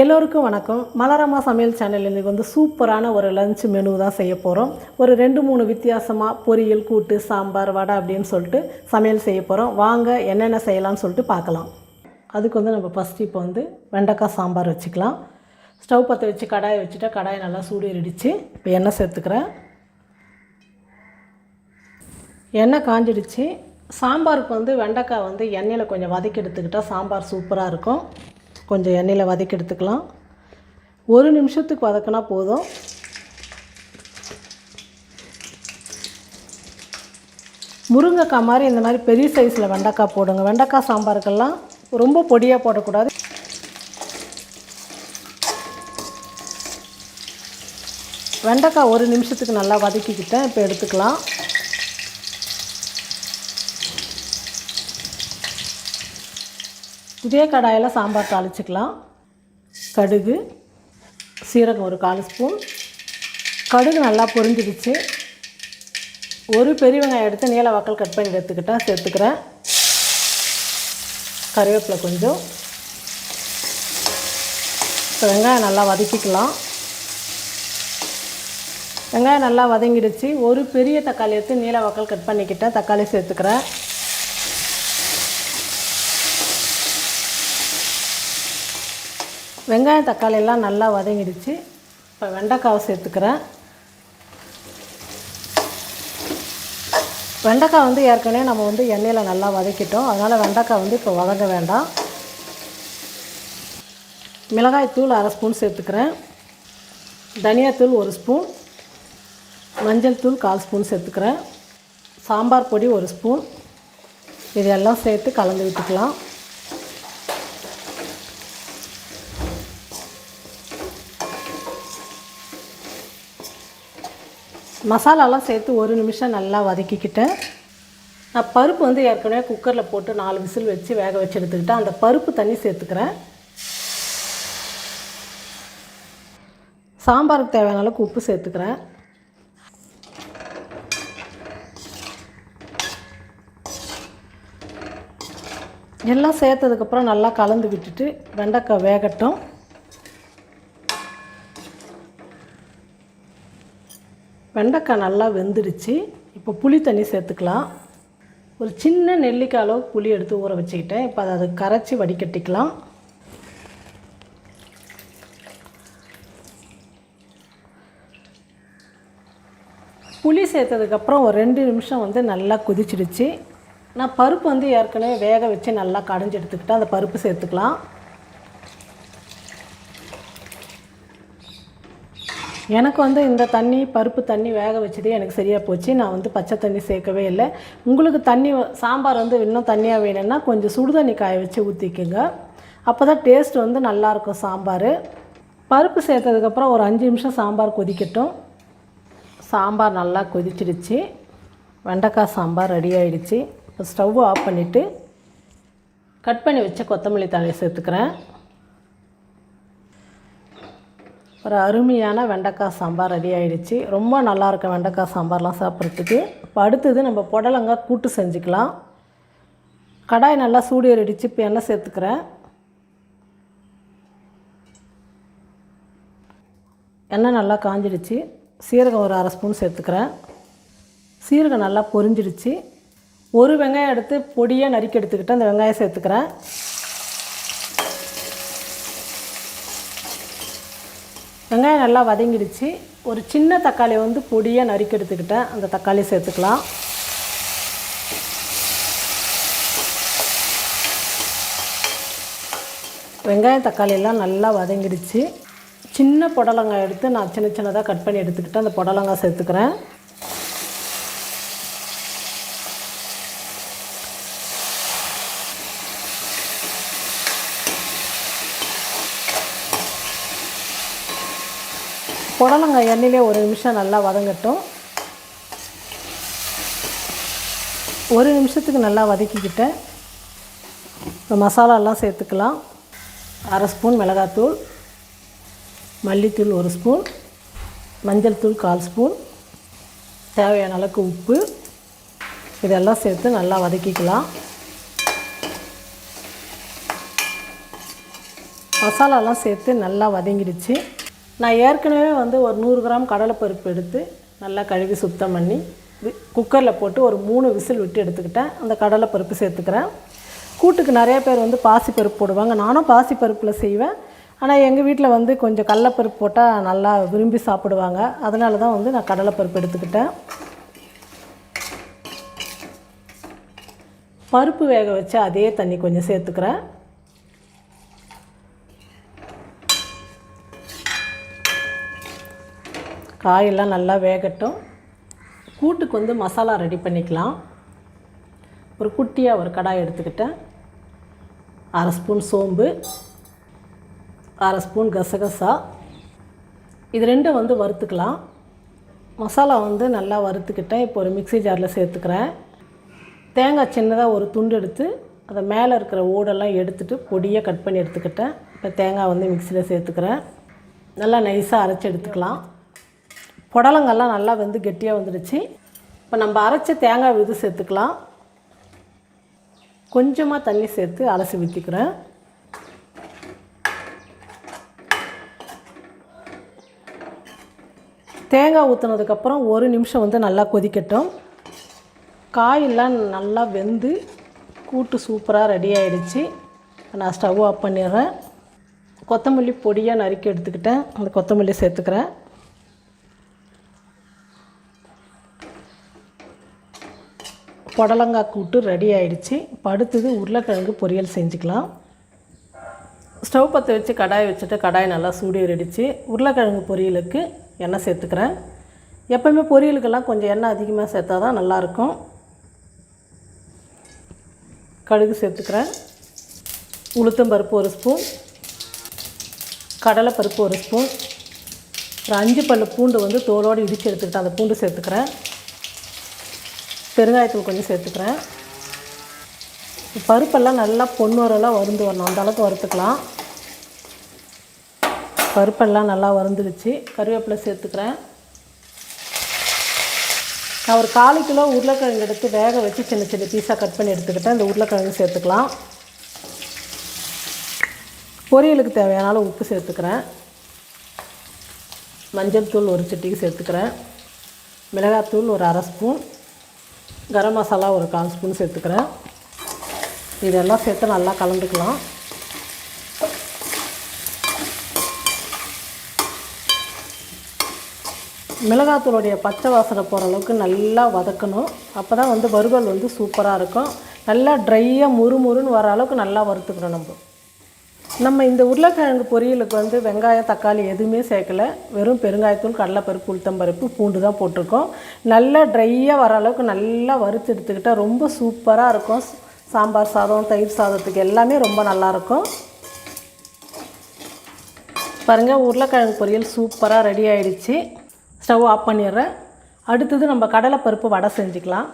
எல்லோருக்கும் வணக்கம். மலரம்மா சமையல் சேனல் இன்றைக்கி வந்து சூப்பரான ஒரு லஞ்ச் மெனு தான் செய்ய போகிறோம் ஒரு ரெண்டு மூணு வித்தியாசமாக பொரியல் கூட்டு சாம்பார் வடை அப்படின்னு சொல்லிட்டு சமையல் செய்ய போகிறோம் வாங்க என்னென்ன செய்யலாம்னு சொல்லிட்டு பார்க்கலாம். அதுக்கு வந்து நம்ம ஃபஸ்ட்டு இப்போ வந்து வெண்டைக்காய் சாம்பார் வச்சுக்கலாம். ஸ்டவ் பற்ற வச்சு கடாயை வச்சுட்டா கடாயை நல்லா சூடு இடிச்சு இப்போ எண்ணெய் சேர்த்துக்கிறேன். எண்ணெய் காஞ்சிடுச்சு. சாம்பாருக்கு வந்து வெண்டைக்காய் வந்து எண்ணெயில் கொஞ்சம் வதக்கி எடுத்துக்கிட்டால் சாம்பார் சூப்பராக இருக்கும். கொஞ்சம் எண்ணெயில் வதக்கி எடுத்துக்கலாம். ஒரு நிமிஷத்துக்கு வதக்கினா போதும். முருங்கைக்காய் மாதிரி இந்த மாதிரி பெரிய சைஸில் வெண்டைக்காய் போடுங்க. வெண்டைக்காய் சாம்பாருக்கெல்லாம் ரொம்ப பொடியாக போடக்கூடாது. வெண்டைக்காய் ஒரு நிமிஷத்துக்கு நல்லா வதக்கிக்கிட்டேன். இப்போ எடுத்துக்கலாம். இதே கடாயில் சாம்பார் தாளிச்சிக்கலாம். கடுகு சீரகம் ஒரு கால் ஸ்பூன். கடுகு நல்லா பொரிஞ்சிடுச்சு. ஒரு பெரிய வெங்காயம் எடுத்து நீல வாக்கல் கட் பண்ணி எடுத்துக்கிட்டால் சேர்த்துக்கிறேன். கருவேப்பிலை கொஞ்சம். இப்போ வெங்காயம் நல்லா வதக்கிக்கலாம். வெங்காயம் நல்லா வதங்கிடுச்சு. ஒரு பெரிய தக்காளி எடுத்து நீல வாக்கல் கட் பண்ணிக்கிட்டேன் தக்காளி சேர்த்துக்கிறேன். வெங்காயம் தக்காளி எல்லாம் நல்லா வதங்கிடுச்சு. இப்போ வெண்டைக்காவை சேர்த்துக்கிறேன். வெண்டைக்காய் வந்து ஏற்கனவே நம்ம வந்து எண்ணெயில் நல்லா வதக்கிட்டோம். அதனால் வெண்டைக்காய் வந்து இப்போ வதங்க வேண்டாம். மிளகாய் தூள் அரை ஸ்பூன் சேர்த்துக்கிறேன். தனியாத்தூள் ஒரு ஸ்பூன். மஞ்சள் தூள் கால் ஸ்பூன் சேர்த்துக்கிறேன். சாம்பார் பொடி ஒரு ஸ்பூன். இதெல்லாம் சேர்த்து கலந்து விட்டுக்கலாம். மசாலாலாம் சேர்த்து ஒரு நிமிஷம் நல்லா வதக்கிக்கிட்டேன் நான் பருப்பு வந்து ஏற்கனவே குக்கரில் போட்டு நாலு விசில் வச்சு வேக வச்சு எடுத்துக்கிட்டேன் அந்த பருப்பு தண்ணி சேர்த்துக்கிறேன். சாம்பாருக்கு தேவையான அளவுக்கு உப்பு சேர்த்துக்கிறேன். எல்லாம் சேர்த்ததுக்கப்புறம் நல்லா கலந்து விட்டுட்டு வெண்டைக்காய் வேகட்டும். வெண்டைக்காய் நல்லா வெந்துடுச்சு இப்போ புளி தண்ணி சேர்த்துக்கலாம். ஒரு சின்ன நெல்லிக்காய் அளவு புளி எடுத்து ஊற வச்சுக்கிட்டேன். இப்போ அதை கரைச்சி வடிகட்டிக்கலாம். புளி சேர்த்ததுக்கப்புறம் ஒரு ரெண்டு நிமிஷம் வந்து நல்லா கொதிச்சிடுச்சு. நான் பருப்பு வந்து ஏற்கனவே வேக வச்சு நல்லா கடைஞ்சி எடுத்துக்கிட்டேன். அந்த பருப்பு சேர்த்துக்கலாம். எனக்கு வந்து இந்த தண்ணி பருப்பு தண்ணி வேக வச்சதே எனக்கு சரியாக போச்சு. நான் வந்து பச்சை தண்ணி சேர்க்கவே இல்லை. உங்களுக்கு தண்ணி சாம்பார் வந்து இன்னும் தண்ணியாக வேணும்னா கொஞ்சம் சுடு தண்ணி காய வச்சு ஊற்றிக்கோங்க அப்போ தான் டேஸ்ட் வந்து நல்லாயிருக்கும் சாம்பார். பருப்பு சேர்த்ததுக்கப்புறம் ஒரு அஞ்சு நிமிஷம் சாம்பார் கொதிக்கட்டும். சாம்பார் நல்லா கொதிச்சிடுச்சு. வெண்டைக்காய் சாம்பார் ரெடி ஆகிடுச்சு இப்போ ஸ்டவ் ஆஃப் பண்ணிவிட்டு கட் பண்ணி வச்ச கொத்தமல்லி தழையை சேர்த்துக்கிறேன். ஒரு அருமையான வெண்டைக்காய் சாம்பார் ரெடி ஆகிடுச்சு ரொம்ப நல்லாயிருக்கும் வெண்டைக்காய் சாம்பார்லாம் சாப்பிட்றதுக்கு. இப்போ அடுத்தது நம்ம புடலங்காய் கூட்டு செஞ்சுக்கலாம். கடாய் நல்லா சூடு ஏறிடுச்சு. இப்போ எண்ணெய் சேர்த்துக்கிறேன். எண்ணெய் நல்லா காஞ்சிடுச்சு. சீரகம் ஒரு அரை ஸ்பூன் சேர்த்துக்கிறேன். சீரகம் நல்லா பொரிஞ்சிடுச்சு. ஒரு வெங்காயம் எடுத்து பொடியாக நறுக்கி எடுத்துக்கிட்டு அந்த வெங்காயம் சேர்த்துக்கிறேன். வெங்காயம் நல்லா வதங்கிடுச்சு. ஒரு சின்ன தக்காளி வந்து பொடியாக நறுக்கி எடுத்துக்கிட்டேன். அந்த தக்காளி சேர்த்துக்கலாம். வெங்காயம் தக்காளியெல்லாம் நல்லா வதங்கிடுச்சு. சின்ன புடலங்காய் எடுத்து நான் சின்ன சின்னதாக கட் பண்ணி எடுத்துக்கிட்டு அந்த புடலங்காய் சேர்த்துக்கிறேன். புடலங்காய் எண்ணெயிலே ஒரு நிமிஷம் நல்லா வதங்கட்டும். ஒரு நிமிஷத்துக்கு நல்லா வதக்கிக்கிட்டேன் இப்போ மசாலாலாம் சேர்த்துக்கலாம். அரை ஸ்பூன் மிளகாத்தூள் மல்லித்தூள் ஒரு ஸ்பூன் மஞ்சள் தூள் கால் ஸ்பூன் தேவையான அளவுக்கு உப்பு. இதெல்லாம் சேர்த்து நல்லா வதக்கிக்கலாம். மசாலாலாம் சேர்த்து நல்லா வதங்கிடுச்சு. நான் ஏற்கனவே வந்து ஒரு நூறு கிராம் கடலைப்பருப்பு எடுத்து நல்லா கழுவி சுத்தம் பண்ணி குக்கரில் போட்டு ஒரு மூணு விசில் விட்டு எடுத்துக்கிட்டேன். அந்த கடலைப்பருப்பு சேர்த்துக்கிறேன். கூட்டுக்கு நிறைய பேர் வந்து பாசிப்பருப்பு போடுவாங்க. நானும் பாசிப்பருப்பில் செய்வேன். ஆனால் எங்கள் வீட்டில் வந்து கொஞ்சம் கடலைப்பருப்பு போட்டால் நல்லா விரும்பி சாப்பிடுவாங்க. அதனால தான் வந்து நான் கடலைப்பருப்பு எடுத்துக்கிட்டேன். பருப்பு வேக வச்சு அதே தண்ணி கொஞ்சம் சேர்த்துக்கிறேன். காயெல்லாம் நல்லா வேகட்டும். கூட்டுக்கு வந்து மசாலா ரெடி பண்ணிக்கலாம். ஒரு குட்டியாக ஒரு கடாய் எடுத்துக்கிட்டேன். அரை ஸ்பூன் சோம்பு அரை ஸ்பூன் கசகசா. இது ரெண்டும் வந்து வறுத்துக்கலாம். மசாலா வந்து நல்லா வறுத்துக்கிட்டேன். இப்போ ஒரு மிக்ஸி ஜாரில் சேர்த்துக்கிறேன். தேங்காய் சின்னதாக ஒரு துண்டு எடுத்து அதை மேலே இருக்கிற ஓடெல்லாம் எடுத்துகிட்டு பொடியாக கட் பண்ணி எடுத்துக்கிட்டேன். இப்போ தேங்காய் வந்து மிக்சியில் சேர்த்துக்கிறேன். நல்லா நைஸாக அரைச்சி எடுத்துக்கலாம். புடலங்கள்லாம் நல்லா வந்து கெட்டியாக வந்துடுச்சு. இப்போ நம்ம அரைச்ச தேங்காய் விது சேர்த்துக்கலாம். கொஞ்சமாக தண்ணி சேர்த்து அலசி ஊற்றிக்கிறேன் தேங்காய் ஊற்றுனதுக்கப்புறம் ஒரு நிமிஷம் வந்து நல்லா கொதிக்கட்டும். காயெல்லாம் நல்லா வெந்து கூட்டு சூப்பராக ரெடி ஆகிடுச்சு நான் ஸ்டவ் ஆஃப் பண்ணிடுறேன். கொத்தமல்லி பொடியாக நறுக்கி எடுத்துக்கிட்டேன். அந்த கொத்தமல்லி சேர்த்துக்கிறேன். புடலங்காய் கூட்டு ரெடி ஆயிடுச்சு. படுத்தது உருளைக்கிழங்கு பொரியல் செஞ்சுக்கலாம். ஸ்டவ் பற்ற வச்சு கடாய் வச்சுட்டு கடாய் நல்லா சூடேறிடுச்சு உருளைக்கிழங்கு பொரியலுக்கு எண்ணெய் சேர்த்துக்கிறேன். எப்போயுமே பொரியலுக்கெல்லாம் கொஞ்சம் எண்ணெய் அதிகமாக சேர்த்தா தான் நல்லாயிருக்கும். கடுகு சேர்த்துக்கிறேன். உளுத்தம் பருப்பு ஒரு ஸ்பூன் கடலைப்பருப்பு ஒரு ஸ்பூன் ஒரு அஞ்சு பல்லு பூண்டு வந்து தோலோடு இடித்து எடுத்துக்கிட்டேன் அந்த பூண்டு சேர்த்துக்கிறேன். பெருங்காயத்தூள் கொஞ்சம் சேர்த்துக்கிறேன். பருப்பெல்லாம் நல்லா பொன்னுரெல்லாம் வருந்து வரணும். அந்த அளவுக்கு வறுத்துக்கலாம். பருப்பெல்லாம் நல்லா வறுந்துடுச்சு. கருவேப்பிலை சேர்த்துக்கிறேன். நான் ஒரு காலு கிலோ உருளைக்கிழங்கு எடுத்து வேக வச்சு சின்ன சின்ன பீஸாக கட் பண்ணி எடுத்துக்கிட்டேன். இந்த உருளைக்கிழங்கு சேர்த்துக்கலாம். பொரியலுக்கு தேவையான அளவு உப்பு சேர்த்துக்கிறேன். மஞ்சள் தூள் ஒரு சிட்டிக்கு சேர்த்துக்கிறேன். மிளகாத்தூள் ஒரு அரை ஸ்பூன். கரம் மசாலா ஒரு கால் ஸ்பூன் சேர்த்துக்கிறேன். இதெல்லாம் சேர்த்து நல்லா கலந்துக்கலாம். மிளகாத்தூளுடைய பச்சை வாசனை போகிற அளவுக்கு நல்லா வதக்கணும். அப்போ தான் வந்து வறுவல் வந்து சூப்பராக இருக்கும். நல்லா ட்ரையாக முறுமுறுன்னு வர அளவுக்கு நல்லா வறுத்துக்கணும் நம்ம. நம்ம இந்த உருளைக்கிழங்கு பொரியலுக்கு வந்து வெங்காயம் தக்காளி எதுவுமே சேர்க்கல. வெறும் பெருங்காயத்தூள் கடலைப்பருப்பு உளுத்தம்பருப்பு பூண்டு தான் போட்டிருக்கோம். நல்லா ட்ரையாக வர அளவுக்கு நல்லா வறுத்து எடுத்துக்கிட்டால் ரொம்ப சூப்பராக இருக்கும். சாம்பார் சாதம் தயிர் சாதத்துக்கு எல்லாமே ரொம்ப நல்லாயிருக்கும் பாருங்கள் உருளைக்கிழங்கு பொரியல் சூப்பராக ரெடி ஆகிடுச்சி ஸ்டவ் ஆஃப் பண்ணிடுறேன். அடுத்தது நம்ம கடலைப்பருப்பு வடை செஞ்சுக்கலாம்.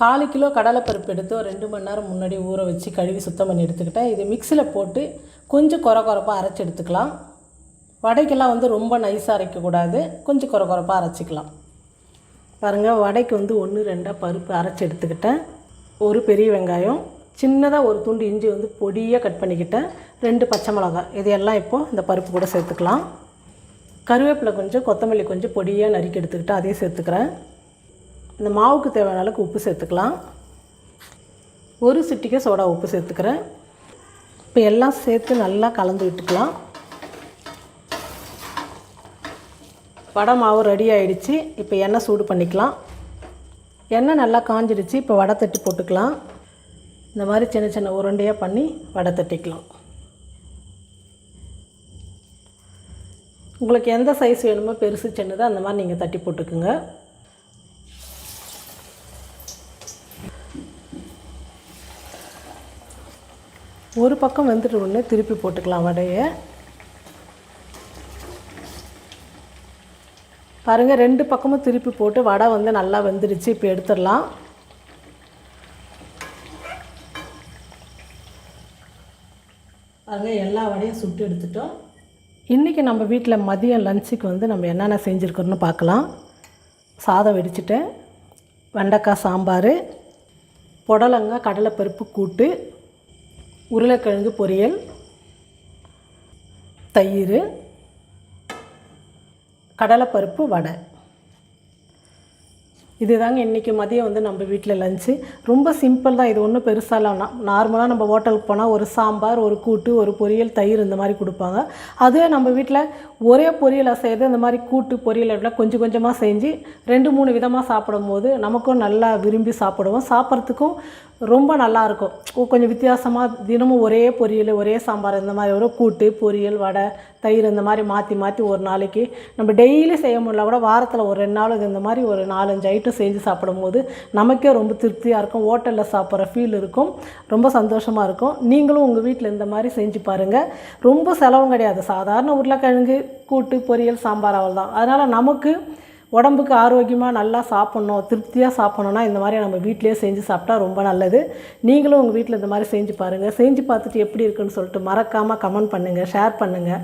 காலு கிலோ கடலைப்பருப்பு எடுத்து ஒரு ரெண்டு மணி நேரம் முன்னாடி ஊற வச்சு கழுவி சுத்தம் பண்ணி எடுத்துக்கிட்டேன். இது மிக்சியில் போட்டு கொஞ்சம் குறை குறைப்பாக அரைச்சி எடுத்துக்கலாம். வடைக்கெல்லாம் வந்து ரொம்ப நைஸாக அரைக்கக்கூடாது கொஞ்சம் குறை குறைப்பாக அரைச்சிக்கலாம். பாருங்கள் வடைக்கு வந்து ஒன்று ரெண்டாக பருப்பு அரைச்சி எடுத்துக்கிட்டேன். ஒரு பெரிய வெங்காயம் சின்னதாக ஒரு துண்டு இஞ்சி வந்து பொடியாக கட் பண்ணிக்கிட்டேன். ரெண்டு பச்சை மிளகாய் இதையெல்லாம் இப்போது இந்த பருப்பு கூட சேர்த்துக்கலாம். கருவேப்பிலை கொஞ்சம் கொத்தமல்லி கொஞ்சம் பொடியாக நறுக்கி எடுத்துக்கிட்டு அதையும் சேர்த்துக்கிறேன். இந்த மாவுக்கு தேவையான அளவுக்கு உப்பு சேர்த்துக்கலாம். ஒரு சிட்டிக்கை சோடா உப்பு சேர்த்துக்கிறேன். இப்போ எல்லாம் சேர்த்து நல்லா கலந்து விட்டுக்கலாம். வடை மாவு ரெடி ஆகிடுச்சி இப்போ எண்ணெய் சூடு பண்ணிக்கலாம். எண்ணெய் நல்லா காஞ்சிடுச்சு. இப்போ வடை தட்டி போட்டுக்கலாம். இந்த மாதிரி சின்ன சின்ன உருண்டையாக பண்ணி வடை தட்டிக்கலாம். உங்களுக்கு எந்த சைஸ் வேணுமோ பெருசு சின்னதோ அந்த மாதிரி நீங்கள் தட்டி போட்டுக்குங்க. ஒரு பக்கம் வெந்துட்டு ஒன்று திருப்பி போட்டுக்கலாம் வடையை. பாருங்கள் ரெண்டு பக்கமும் திருப்பி போட்டு வடை வந்து நல்லா வெந்துடுச்சு இப்போ எடுத்துடலாம். பாருங்கள் எல்லா வடையும் சுட்டு எடுத்துட்டோம். இன்றைக்கி நம்ம வீட்டில் மதியம் லஞ்சுக்கு வந்து நம்ம என்னென்ன செஞ்சுருக்கோன்னு பார்க்கலாம். சாதம் வெடிச்சிட்டேன். வெண்டைக்காய் சாம்பார் புடலங்காய் கடலைப்பருப்பு கூட்டு. உருளைக்கிழங்கு பொரியல் தயிர் கடலைப்பருப்பு வடை. இதுதாங்க இன்றைக்கி மதியம் வந்து நம்ம வீட்டில் லஞ்சு ரொம்ப சிம்பிள் தான் இது ஒன்றும் பெருசாலாம் நார்மலாக நம்ம ஹோட்டலுக்கு போனால் ஒரு சாம்பார் ஒரு கூட்டு ஒரு பொரியல் தயிர் இந்த மாதிரி கொடுப்பாங்க. அதுவே நம்ம வீட்டில் ஒரே பொரியலை செய்கிறது இந்த மாதிரி கூட்டு பொரியல் அப்படிலாம் கொஞ்சம் கொஞ்சமாக செஞ்சு ரெண்டு மூணு விதமாக சாப்பிடும்போது நமக்கும் நல்லா விரும்பி சாப்பிடுவோம். சாப்பிட்றதுக்கும் ரொம்ப நல்லாயிருக்கும் கொஞ்சம் வித்தியாசமாக தினமும் ஒரே பொரியல் ஒரே சாம்பார் இந்த மாதிரி ஒரு கூட்டு பொரியல் வடை தயிர் இந்த மாதிரி மாற்றி மாற்றி ஒரு நாளைக்கு. நம்ம டெய்லி செய்ய முடியல கூட வாரத்தில் ஒரு ரெண்டு நாள் இந்த மாதிரி ஒரு நாலஞ்சு ஐட்டம் செஞ்சு சாப்பிடும்போது நமக்கே ரொம்ப திருப்தியாக இருக்கும். ஹோட்டலில் சாப்பிட்ற ஃபீல் இருக்கும். ரொம்ப சந்தோஷமாக இருக்கும். நீங்களும் உங்கள் வீட்டில் இந்த மாதிரி செஞ்சு பாருங்கள் ரொம்ப செலவும் கிடையாது. சாதாரண உருளைக்கிழங்கு கூட்டு பொரியல் சாம்பார் அவள் தான் அதனால் நமக்கு உடம்புக்கு ஆரோக்கியமாக நல்லா சாப்பிட்ணும் திருப்தியாக சாப்பிட்ணுன்னா இந்த மாதிரி நம்ம வீட்டிலேயே செஞ்சு சாப்பிட்டா ரொம்ப நல்லது. நீங்களும் உங்கள் வீட்டில் இந்த மாதிரி செஞ்சு பாருங்கள் செஞ்சு பார்த்துட்டு எப்படி இருக்குன்னு சொல்லிட்டு மறக்காமல் கமெண்ட் பண்ணுங்கள் ஷேர் பண்ணுங்கள்